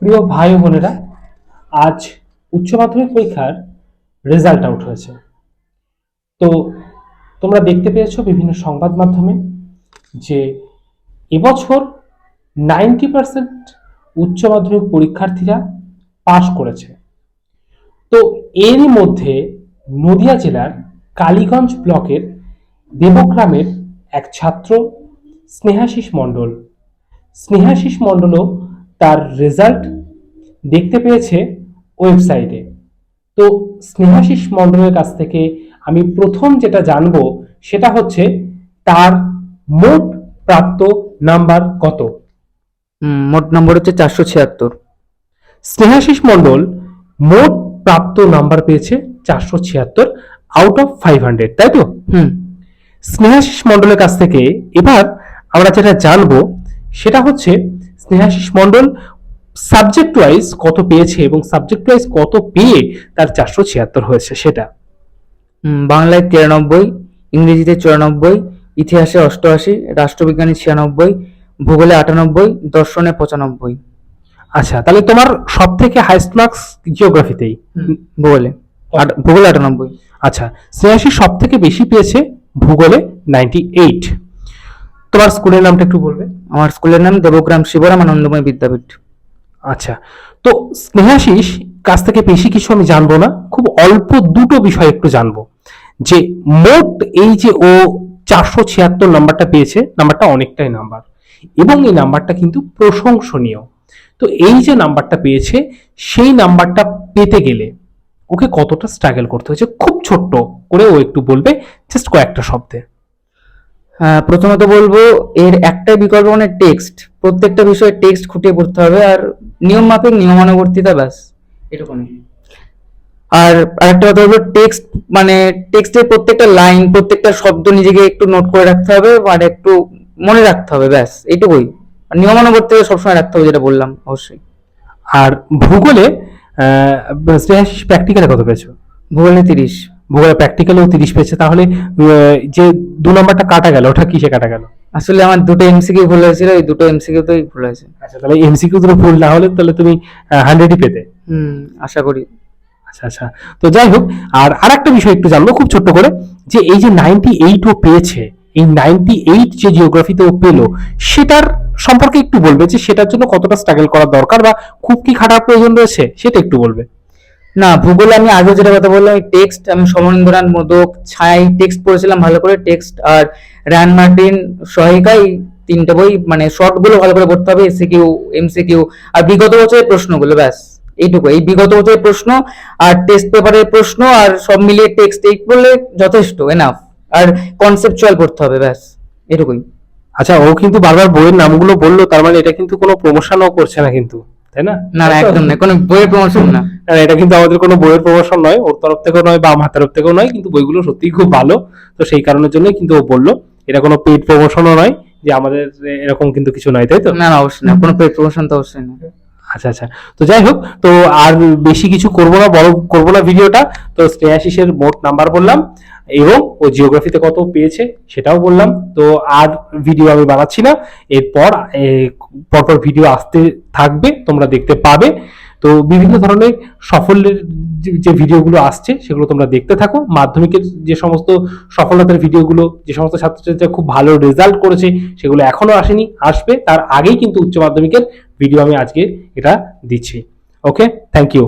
প্রিয় ভাই বোনেরা, আজ উচ্চ মাধ্যমিক পরীক্ষার রেজাল্ট আউট হয়েছে। তো তোমরা দেখতে পেয়েছ বিভিন্ন সংবাদ মাধ্যমে যে এবছর নাইনটি পার্সেন্ট উচ্চ মাধ্যমিক পরীক্ষার্থীরা পাশ করেছে। তো এরই মধ্যে নদিয়া জেলার কালীগঞ্জ ব্লকের দেবগ্রামের এক ছাত্র, স্নেহাশিস মণ্ডল। স্নেহাশিস মণ্ডলও তার রেজাল্ট দেখতে পেয়েছে ওয়েবসাইটে তো স্নেহাশিস মণ্ডলের কাছ থেকে আমি প্রথম যেটা জানব সেটা হচ্ছে তার মোট প্রাপ্ত নাম্বার কত? মোট নাম্বার হচ্ছে চারশো ছিয়াত্তর। স্নেহাশিস মণ্ডল মোট প্রাপ্ত নাম্বার পেয়েছে চারশো ছিয়াত্তর আউট অফ ফাইভ হান্ড্রেড তাই তো? হুম। স্নেহাশিস মণ্ডলের কাছ থেকে এবার আমরা যেটা জানব সেটা হচ্ছে স্নেহাশিস মণ্ডল সাবজেক্ট ওয়াইজ কত পেয়েছে এবং সাবজেক্ট ওয়াইজ কত পেয়ে তার চারশো ছিয়াত্তর হয়েছে সেটা। বাংলায় তিরানব্বই ইংরেজিতে চুরানব্বই ইতিহাসে অষ্টআশি রাষ্ট্রবিজ্ঞানে ছিয়ানব্বই ভূগোলে আটানব্বই দর্শনে পঁচানব্বই। আচ্ছা তাহলে তোমার সব থেকে হাইস্ট মার্কস জিওগ্রাফিতেই ভূগোলে। ভূগোলে আটানব্বই। আচ্ছা স্নেহাশিস সব থেকে বেশি পেয়েছে ভূগোলে নাইনটি এইট তোমার স্কুলের নামটা একটু বলবে? আমার স্কুলের নাম দেবগ্রাম শিবরাম আনন্দময় বিদ্যাপীঠ। আচ্ছা তো স্নেহাশিস কাছ থেকে বেশি কিছু আমি জানব না খুব অল্প দুটো বিষয় একটু জানব। যে মোট এই যে ও চারশো ছিয়াত্তর নাম্বারটা পেয়েছে নাম্বারটা অনেকটাই নাম্বার। এবং এই নাম্বারটা কিন্তু প্রশংসনীয়। তো এই যে নাম্বারটা পেয়েছে সেই নাম্বারটা পেতে গেলে ওকে কতটা স্ট্রাগল করতে হয়েছে? খুব ছোট্ট করে ও একটু বলবে জাস্ট কয়েকটা শব্দে। প্রথমত বলব এর একটাই বিকল্প মানে টেক্সট প্রত্যেকটা বিষয়ে টেক্সট খুঁটিয়ে পড়তে হবে আর নিয়ম মাফিক নিয়মানুবর্তিতা ব্যাস এটুকুনি। আর আরেকটা কথা বলব টেক্সট মানে টেক্সটের প্রত্যেকটা লাইন প্রত্যেকটা শব্দ নিজেকে একটু নোট করে রাখতে হবে আর একটু মনে রাখতে হবে ব্যাস এইটুকুই আর নিয়মানুবর্তিতা সবসময় রাখতে হবে যেটা বললাম অবশ্যই। আর ভূগোলে প্র্যাকটিক্যালে কত পেয়েছ? ভূগোলে তিরিশ। ভূগোলে প্র্যাকটিক্যালেও তিরিশ পেয়েছে। তাহলে যে দু নম্বরটা কাটা গেল ওটা কিসে কাটা গেল? আসলে আমার দুটো এমসিকিউ ভুল হয়েছিল এই দুটো এমসিকিউ তেই ভুল হয়েছে। আচ্ছা তাহলে এমসিকিউ দুটো ভুল না হলে তাহলে তুমি হান্ড্রেডই পেতে। হুম আশা করি। আচ্ছা আচ্ছা। তো যাই হোক আর আর একটা বিষয় একটু জানব খুব ছোট্ট করে যে এই যে নাইনটি এইট ও পেয়েছে এই নাইনটি এইট যে জিওগ্রাফিতে ও পেল সেটার সম্পর্কে একটু বলবে যে সেটার জন্য কতটা স্ট্রাগল করা দরকার বা খুব কি খাটার প্রয়োজন রয়েছে সেটা একটু বলবে। না ভূগোলে আমি আগে যেটা কথা বললাম টেক্সট আমি সমরেন্দ্রনাথ মোদক ছাই টেক্সট পড়েছিলাম ভালো করে টেক্সট আর র্যান মার্টিন সহায়িকা এই তিনটে বই মানে শর্টগুলো ভালো করে পড়তে হবে এসিকিউ এমসিকিউ আর বিগত বছরের প্রশ্নগুলো ব্যাস এইটুকু। এই বিগত বছরের প্রশ্ন আর টেস্ট পেপারের প্রশ্ন আর সব মিলিয়ে টেক্সট এই বললে যথেষ্ট এনাফ আর কনসেপচুয়াল পড়তে হবে ব্যাস এটুকুই। আচ্ছা ও কিন্তু বারবার বইয়ের নামগুলো বলল তার মানে এটা কিন্তু কোনো প্রমোশনও করছে না কিন্তু তাই না? না একদম না কোনো বইয়ের প্রমোশন না। না, এটা কিন্তু আমাদের কোনো বইয়ের প্রমোশন নয় ওর তরফ থেকেও নয় বা আমার তরফ থেকেও নয় কিন্তু বইগুলো সত্যিই খুব ভালো। তো সেই কারণের জন্যই কিন্তু ও বলল এটা কোনো পেড প্রমোশনও নয় যে আমাদের এরকম কিন্তু কিছু নয় তাই তো? না অবশ্যই না কোনো পেড প্রমোশন তো অবশ্যই না। আচ্ছা আচ্ছা তো যাই হোক তো আর বেশি কিছু করব না বড় করব না ভিডিওটা তো স্নেহাশিসের মোট নাম্বার বললাম এবং ও জিওগ্রাফিতে কত পেয়েছে সেটাও বললাম তো আর ভিডিও আমি বানাচ্ছি না এরপর পরপর ভিডিও আসতে থাকবে তোমরা দেখতে পাবে। তো বিভিন্ন ধরনের সফলের যে- ভিডিওগুলো আসছে, সেগুলো তোমরা দেখতে থাকো। মাধ্যমিকের যে সমস্ত সফলতার ভিডিওগুলো, যে সমস্ত ছাত্রছাত্রীরা খুব ভালো রেজাল্ট করেছে, সেগুলো এখনও আসেনি, আসবে। তার আগেই কিন্তু উচ্চ মাধ্যমিকের ভিডিও আমি আজকে এটা দিচ্ছি। Okay thank you